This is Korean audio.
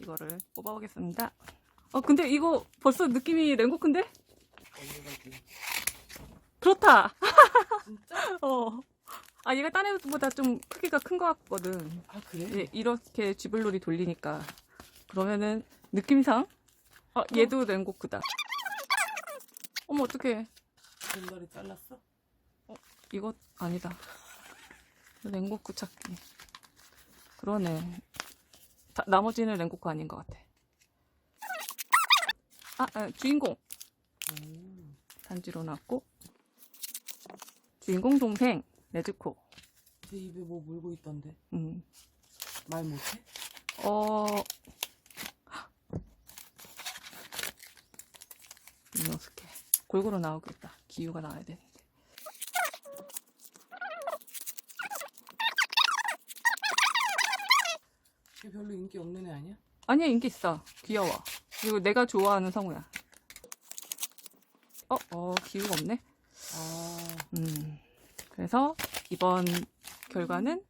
이거를 뽑아보겠습니다. 어, 근데 이거 벌써 느낌이 그 그렇다! 진짜? 어. 아, 얘가 딴 애보다 좀 크기가 큰 것 같거든. 아 그래? 예, 이렇게 쥐블놀이 돌리니까. 그러면은, 느낌상? 아, 얘도 랭고크다. 어머, 어떡해. 곰돌이 잘랐어? 이거 아니다. 랭고크 찾기. 그러네. 다- 나머지는 랭고크 아닌 것 같아. 아, 아, 주인공. 음. 단지로 놨고. 주인공 동생, 네즈코. 제 입에 뭐 물고 있던데 음. 말 못해? 어. 이노스케. 골고루 나오겠다. 기후가 나와야 되는 걔 별로 인기 없는 애 아니야? 아니야, 인기 있어. 귀여워. 그리고 내가 좋아하는 성우야. 어, 어, 기후가 없네. 아 음. 그래서 이번 결과는